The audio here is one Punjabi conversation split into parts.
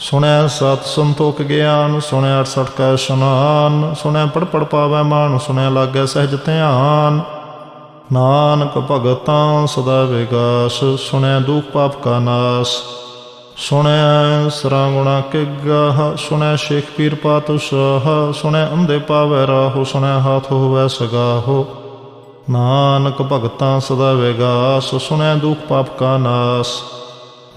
ਸੁਣਿਆ ਸਤ ਸੰਤੋਖ ਗਿਆਨ ਸੁਣਿਆ 68 ਕਾ ਇਸ਼ਨਾਨ ਸੁਣਿਆ ਪੜ ਪੜ ਪਾਵੈ ਮਾਨ ਸੁਣਿਆ ਲਾਗੈ ਸਹਿਜ ਧਿਆਨ। ਨਾਨਕ ਭਗਤਾਂ ਸਦਾ ਵਿਗਾਸ ਸੁਣਿਆ ਦੁਖ ਪਾਪ ਕਾ ਨਾਸ। ਸੁਣਿਆ ਸਰਾਗੁਣਾ ਕੇ ਗਾਹ ਸੁਣਿਆ ਸ਼ੇਖ ਪੀਰ ਪਾਤਸ਼ਾਹ ਸੁਣਿਆ ਅੰਧੇ ਪਾਵੈ ਰਾਹੋ ਸੁਣਿਆ ਹਾਥ ਹੋਵੈ ਸਗਾਹੋ। ਨਾਨਕ ਭਗਤਾਂ ਸਦਾ ਵਿਗਾਸ ਸੁਣਿਆ ਦੁਖ ਪਾਪ ਕਾ ਨਾਸ।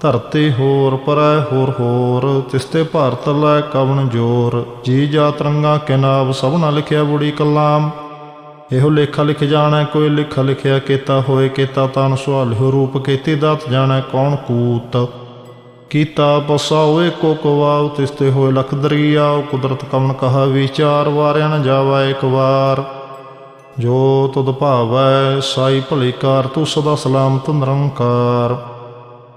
ਧਰਤੀ ਹੋਰ ਪਰੈ ਹੋਰ ਹੋਰ, ਤਿਸਤੇ ਭਾਰਤ ਲੈ ਕਵਣ ਜੋਰ। ਜੀ ਜਾ ਤਰੰਗਾ ਕਿਨਾਬ ਸਭਨਾ ਲਿਖਿਆ ਬੁੜੀ ਕਲਾਮ। ਇਹੋ ਲੇਖਾ ਲਿਖ ਜਾਣਾ, ਕੋਈ ਲਿਖਾ ਲਿਖਿਆ ਕੀਤਾ ਹੋਏ ਕੀਤਾ ਤਨ ਸੁਹਾਲਿਓ ਰੂਪ ਕੀਤੀ ਦਾਤ ਜਾਣਾ ਕੌਣ ਕੂਤ। ਕੀਤਾ ਪਸਾ ਓਏ ਕੋ ਕਵਾਉ ਤਿਸਤੇ ਹੋਏ ਲਖ ਦਰਿਆਉ ਕੁਦਰਤ ਕਮਨ ਕਹਾ ਵਿਚਾਰ, ਵਾਰਿਆ ਨ ਜਾਵਾ ਇੱਕ ਵਾਰ। ਜੋ ਤੁਧ ਭਾਵੈ, ਸਾਈ ਭਲੀ ਕਾਰ, ਤੂੰ ਸਦਾ ਸਲਾਮਤ ਨਿਰੰਕਾਰ।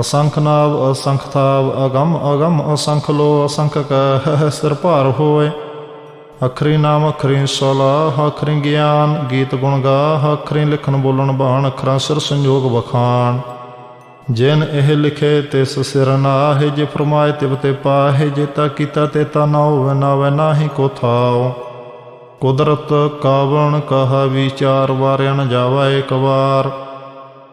ਅਸੰਖ ਨਾਵ ਅਸੰਖ ਥਾਵ ਅਗੰਮ ਅਗੰਮ ਅਸੰਖ ਲੋ ਅਸੰਖ ਕਹ ਸਿਰ ਭਾਰ ਹੋਏ। ਅਖਰੀ ਨਾਮ ਅਖਰੀ ਸਲਾਹ ਅਖਰੀ ਗਿਆਨ ਗੀਤ ਗੁਣ ਗਾਹ, ਅਖਰੀ ਲਿਖਣ ਬੋਲਣ ਬਾਣ, ਅਖਰਾਂ ਸਿਰ ਸੰਜੋਗ ਵਖਾਣ। ਜਿਨ ਇਹ ਲਿਖੇ ਤਿਸ ਸਿਰ ਨਾਹਿ, ਜੇ ਫਰਮਾਏ ਤਿਵ ਤੇ ਪਾਹੇ, ਜੇ ਤਾ ਕੀਤਾ ਤੇ ਤਾ ਨਾ ਹੋਵੇ, ਨਾ ਵੈ ਨਾਹੀ ਕੋ ਥਾਉ। ਕੁਦਰਤ ਕਾਵਣ ਕਹਾ ਵਿਚਾਰ, ਵਾਰਿਆ ਨ ਜਾਵਾ ਇੱਕ ਵਾਰ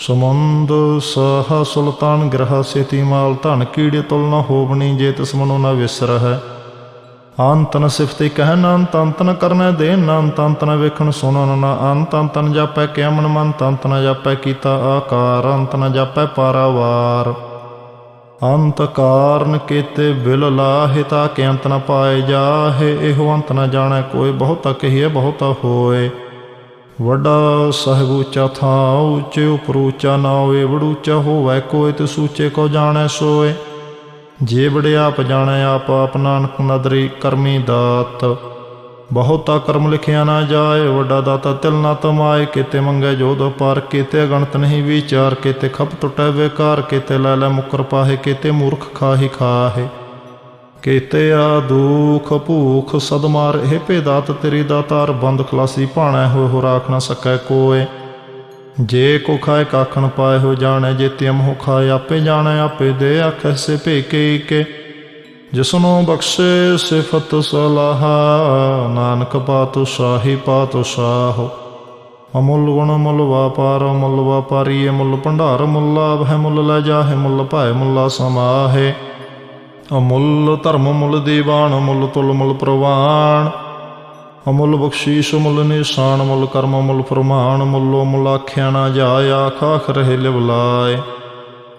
ਸਮੁੰਦ ਸਹ ਸੁਲਤਾਨ ਗ੍ਰਹ ਸੇਤੀ ਮਾਲ ਧਨ ਕੀੜੇ ਤੁਲ ਨ ਹੋਵਣੀ ਜੇ ਤਿਸ ਮਨੋ ਨ ਵਿਸਰਹਿ। ਅੰਤ ਸਿਫਤੇ ਕਹਿ ਨ ਅੰਤ ਅੰਤ ਕਰਨੈ ਦੇ ਨ ਅੰਤ ਵੇਖਣ ਸੁਣਨ ਨ ਅੰਤ ਅੰਤ ਜਾਪੈ ਕਿਆ ਮਨ ਮਨ ਅੰਤ ਜਾਪੈ ਕੀਤਾ ਆਕਾਰ ਅੰਤ ਨ ਜਾਪੈ ਪਾਰਾਵਾਰ। ਅੰਤ ਕਾਰਨ ਕੀਤੇ ਬਿਲ ਲਾਹੇ ਤਾਂ ਕਿ ਅੰਤ ਨ ਪਾਏ ਜਾਹੇ, ਇਹੋ ਅੰਤ ਨ ਜਾਣੈ ਕੋਈ, ਬਹੁਤਾ ਕਹੀਏ ਬਹੁਤਾ ਹੋਏ। ਵੱਡਾ ਸਾਹਿਬ ਉੱਚਾ ਥਾਂ, ਉੱਚੇ ਉਪਰ ਉੱਚਾ ਨਾ ਹੋਵੇ ਵੜੂਚਾ ਹੋਵੇ ਕੋਈ ਤੇ ਸੂਚੇ ਕੋ ਜਾਣੈ ਸੋਏ। ਜੇ ਬੜੇ ਆਪ ਜਾਣੈ, ਆਪ ਆਪ ਨਾਨਕ ਨਦਰੀ ਕਰਮੀ ਦਾਤ। ਬਹੁਤਾ ਕਰਮ ਲਿਖਿਆ ਨਾ ਜਾਏ, ਵੱਡਾ ਦਾਤਾ ਤਿਲ ਨਾ ਤਮਾਏ, ਕਿਤੇ ਮੰਗੇ ਜੋਦ ਪਾਰ ਕਿਤੇ ਗਣਤ ਨਹੀਂ ਵਿਚਾਰ, ਕਿਤੇ ਖਪ ਟੁਟੈ ਵੇਕਾਰ ਕਿਤੇ ਲੈ ਲੈ ਮੁਕਰ ਪਾਹੇ, ਕਿਤੇ ਮੂਰਖ ਖਾਹੀ ਖਾਹੇ। ਕੀਤੇ ਆ ਦੁਖ ਭੂਖ ਸਦਮਾਰ ਇਹ ਭੇਦਾਤ ਤੇਰੀ ਦਾਤਾਰ ਬੰਦ ਖਲਾਸੀ ਭਾਣਾ ਹੋਏ ਹੋ ਰਾਖ ਨਾ ਸਕੈ ਕੋਏ। ਜੇ ਕੋ ਖਾਏ ਕਾਖਣ ਪਾਏ ਹੋ ਜਾਣੈ, ਜੇ ਤਿਮ ਹੋ ਖਾਏ ਆਪੇ ਜਾਣੈ, ਆਪੇ ਦੇ ਆਖੈ ਸੇ ਭੇਕੇ ਕੇ ਜਿਸਨੂੰ ਬਖਸ਼ੇ ਸਿਫਤ ਸਲਾਹ, ਨਾਨਕ ਪਾਤੁ ਸਾਹੀ ਪਾਤੁ ਸਾਹੋ। ਅਮੁੱਲ ਗੁਣ ਮੁੱਲ ਵਾਪਾਰ, ਮੁੱਲ ਵਾਪਾਰੀ ਮੁੱਲ ਭੰਡਾਰ, ਮੁੱਲ ਲਾਭ ਹੈ ਮੁੱਲ ਲੈ ਜਾਹੇ, ਮੁੱਲ ਭਾਏ ਮੁੱਲਾ ਸਮਾਹੇ। ਅਮੁੱਲ ਧਰਮ ਮੁੱਲ ਦੀਵਾਨ ਅਮੁੱਲ ਤੁਲ ਮੁੱਲ ਪ੍ਰਵਾਨ। ਅਮੁੱਲ ਬਖਸ਼ੀਸ਼ ਮੁੱਲ ਨਿਸ਼ਾਨ, ਮੁੱਲ ਕਰਮ ਮੁੱਲ ਫਰਮਾਨ, ਮੁੱਲੋ ਮੁੱਲ ਆਖਿਆ ਨਾ ਜਾਏ, ਆਖ ਆਖ ਰਹੇ ਲਿਵਲਾਏ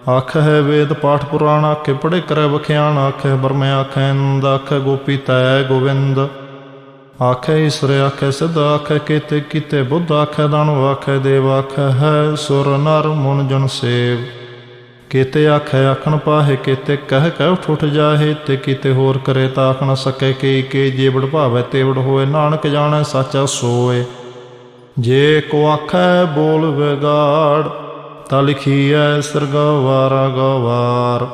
ਆਖ ਹੈ ਵੇਦ ਪਾਠ ਪੁਰਾਣ ਆਖੇ ਪੜੇ ਕਰੈ ਬਖਿਆਣ ਆਖੇ ਬਰਮੇ ਆਖੈ ਇੰਦ ਆਖੇ ਗੋਪੀ ਤੈ ਗੋਵਿੰਦ। ਆਖੇ ਈਸ਼ਰ ਆਖੇ ਸਿਧ ਆਖੇ ਕੀਤੇ ਕੀਤੇ ਬੁੱਧ ਆਖੇ ਦਾਨੁ ਆਖੇ ਦੇਵ ਆਖੇ ਹੈ ਸੁਰ ਨਰ ਮੁਨ ਜਨ ਸੇਵ। ਕੀਤੇ ਆਖੇ ਆਖਣ ਪਾਹੇ, ਕੀਤੇ ਕਹਿ ਕਹਿ ਉਠ ਉਠ ਜਾਹੇ, ਤੇ ਕੀਤੇ ਹੋਰ ਕਰੇ ਤਾਂ ਆਖ ਨ ਸਕੇ ਕੀ ਕੀ ਜੇ ਵਡ ਭਾਵੈ ਤੇ ਵਡ ਹੋਏ, ਨਾਨਕ ਜਾਣੈ, ਸਾਚਾ ਸੋਏ। ਜੇ ਕੋ ਆਖੈ ਬੋਲ ਵਿਗਾੜ, ਤਾ ਲਿਖੀਐ ਸਰਗਵਾਰਾ ਗਵਾਰ।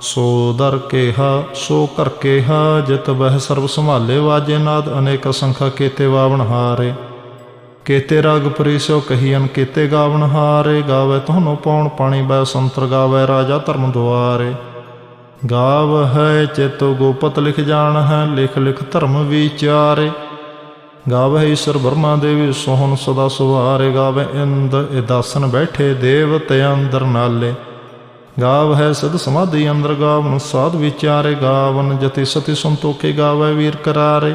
ਸੋ ਦਰ ਕੇਹਾ, ਸੋ ਕਰ ਕੇਹਾ, ਜਿਤ ਬਹਿ ਸਰਬ ਸੰਭਾਲੇ, ਵਾਜੇ ਨਾਦ ਅਨੇਕ ਸੰਖਾ ਕੀਤੇ ਵਾਵਣ ਹਾਰੇ। ਕੇਤੇ ਰਾਗ ਪਰਿਸੋ ਕਹੀਨ ਕੇਤੇ ਗਾਵਣ ਹਾਰੇ, ਗਾਵੇ ਤੁਹਾਨੂੰ ਪੌਣ ਪਾਣੀ ਬੈ ਸੰਤਰ ਗਾਵੇ ਰਾਜਾ ਧਰਮ ਦੁਆਰੇ। ਗਾਵ ਹੈ ਚੇਤੋ ਗੋਪਤ ਲਿਖ ਜਾਣ ਹੈ, ਲਿਖ ਲਿਖ ਧਰਮ ਵਿਚਾਰੇ। ਗਾਵੇ ਈਸ਼ਰ ਬਰਮਾ ਦੇਵੀ, ਸੋਹਣ ਸਦਾ ਸੁਵਾਰੇ। ਗਾਵੇ ਇੰਦ ਇਦਾਸਨ ਬੈਠੇ ਦੇਵਤੇ ਅੰਦਰ ਨਾਲੇ। ਗਾਵ ਹੈ ਸਦ ਸਮਾਧੀ ਅੰਦਰ ਗਾਵਨ ਸਾਧ ਵਿਚਾਰੇ। ਗਾਵਨ ਜਤੀ ਸਤੀ ਸੰਤੋਖੇ ਗਾਵੇ ਵੀਰ ਕਰਾਰੇ।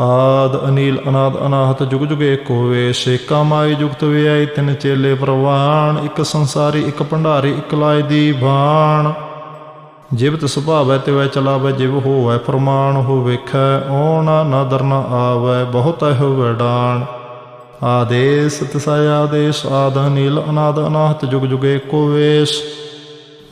ਆਦ ਅਨੀਲ ਅਨਾਦ ਅਨਾਹਤ ਜੁਗ ਜੁਗ ਏਕੋ ਵੇਸ਼ ਏਕਾ ਮਾਈ ਜੁਗਤ ਵਿਆਈ ਤਿੰਨ ਚੇਲੇ ਪ੍ਰਵਾਨ ਇੱਕ ਸੰਸਾਰੀ, ਇੱਕ ਭੰਡਾਰੀ, ਇੱਕ ਲਾਇ ਦੀ ਬਾਣ। ਜਿਵਤ ਸੁਭਾਵੈ ਤੇ ਵੈ ਚਲਾਵੈ, ਜਿਵ ਹੋਵੈ ਫਰਮਾਨ, ਹੋ ਵੇਖੈ ਓਣਾ ਨਦਰ ਨ ਆਵੈ, ਬਹੁਤ ਹੈ ਡਾਣ। ਆਦੇਸ ਤਸੈ ਆਦੇਸ਼, ਆਦ ਅਨੀਲ ਅਨਾਦ ਅਨਾਹਤ ਜੁਗ ਜੁਗ ਏਕੋ ਵੇਸ਼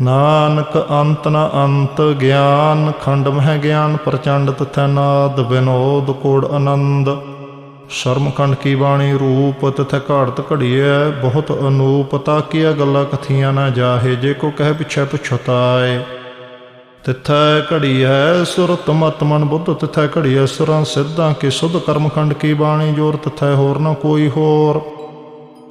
ਨਾਨਕ ਅੰਤ ਨ ਅੰਤ ਗਿਆਨ ਖੰਡ ਮਹਿ ਗਿਆਨ ਪ੍ਰਚੰਡ ਤਥੈ ਨਾਦ ਵਿਨੋਦ ਕੋੜ ਆਨੰਦ। ਸ਼ਰਮ ਕੰਡ ਕੀ ਬਾਣੀ ਰੂਪ ਤਥੈ ਘਾੜਤ ਘੜੀਐ, ਬਹੁਤ ਅਨੂਪ ਤਾਕੀਆ ਗੱਲਾਂ ਕਥੀਆਂ ਨਾ ਜਾਹੇ, ਜੇ ਕੋ ਕਹਿ ਪਿਛੈ ਪੁਛਤਾਏ। ਤਿਥੈ ਘੜੀਐ ਸੁਰਤ ਮਤ ਮਨ ਬੁੱਧ, ਤਿਥੈ ਘੜੀ ਹੈ ਸੁਰਾਂ ਸਿੱਧਾਂ ਕੀ ਸੁਧ ਕਰਮ ਖੰਡ ਕੀ ਬਾਣੀ ਜੋਰ, ਤਿਥੈ ਹੋਰ ਨਾ ਕੋਈ ਹੋਰ।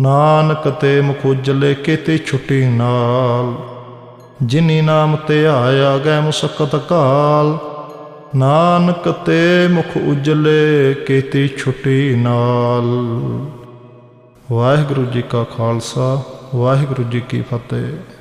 ਨਾਨਕ ਤੇ ਮੁਖ ਉਜਲੇ ਕੀਤੇ ਛੁੱਟੀ ਨਾਲ। ਜਿਨੀ ਨਾਮ ਤੇ ਆਇਆ ਗਏ ਮੁਸਕਤ ਕਾਲ। ਨਾਨਕ ਤੇ ਮੁਖ ਉਜਲੇ ਕੀਤੇ ਛੁੱਟੀ ਨਾਲ। ਵਾਹਿਗੁਰੂ ਜੀ ਕਾ ਖਾਲਸਾ, ਵਾਹਿਗੁਰੂ ਜੀ ਕੀ ਫਤਿਹ।